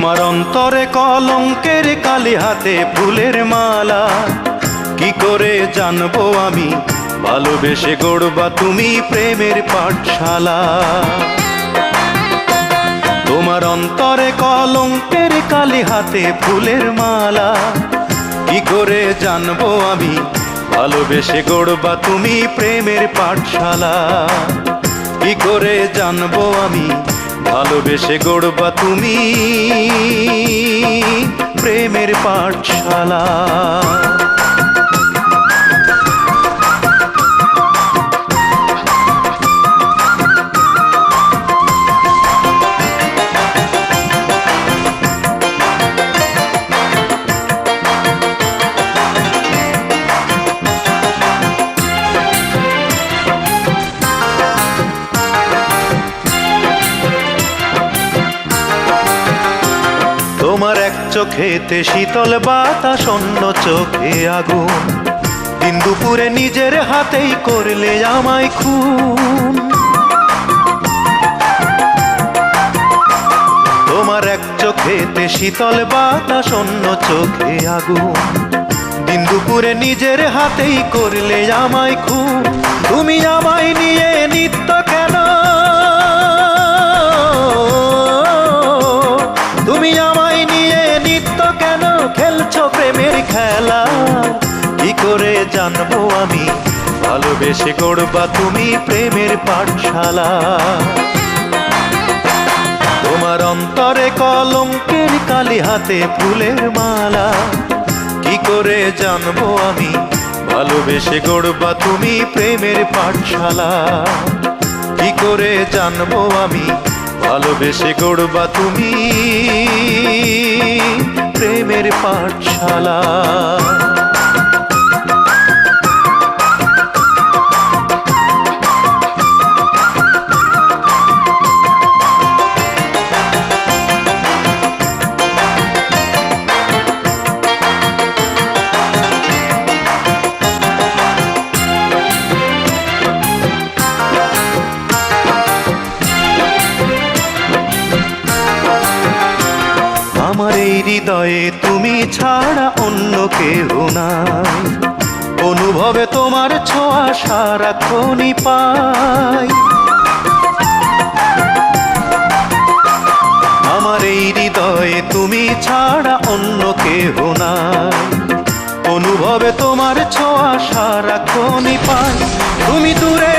আমার অন্তরে কলঙ্কের কালি হাতে ফুলের মালা। কি করে জানব আমি? ভালোবেসে গড়বা তুমি প্রেমের পাঠশালা। তোমার অন্তরে কলঙ্কের কালি হাতে ফুলের মালা। কি করে জানব আমি? ভালোবেসে গড়বা তুমি প্রেমের পাঠশালা। কি করে জানব আমি? ভালোবেসে গড়বা তুমি প্রেমের পাঠশালা। চোখেতে শীতল বাতাস, অন্য চোখে আগুন। দিন দুপুরে নিজের হাতেই করলে আমায় খুন। তোমার এক চোখেতে শীতল বাতাস, অন্য চোখে আগুন। দিন দুপুরে নিজের হাতেই করলে আমায় খুন। তুমি আমায় প্রেমের খেলা। কি করে জানব আমি? ভালোবেসে গড়বা তুমি প্রেমের পাঠশালা। তোমার অন্তরে কলঙ্কের কালি হাতে ফুলের মালা। কি করে জানব আমি? ভালোবেসে গড়বা তুমি প্রেমের পাঠশালা। কি করে জানব আমি? ভালোবেসে গড়বা তুমি পাঠশালা। হৃদয়ে তুমি ছাড়া অন্য কেউ নাই। অনুভবে তোমার ছোঁয়া সারা খনি পাই। আমার এই হৃদয়ে তুমি ছাড়া অন্য কেউ নাই। অনুভবে তোমার ছোঁয়া সারা খনি পাই। তুমি দূরে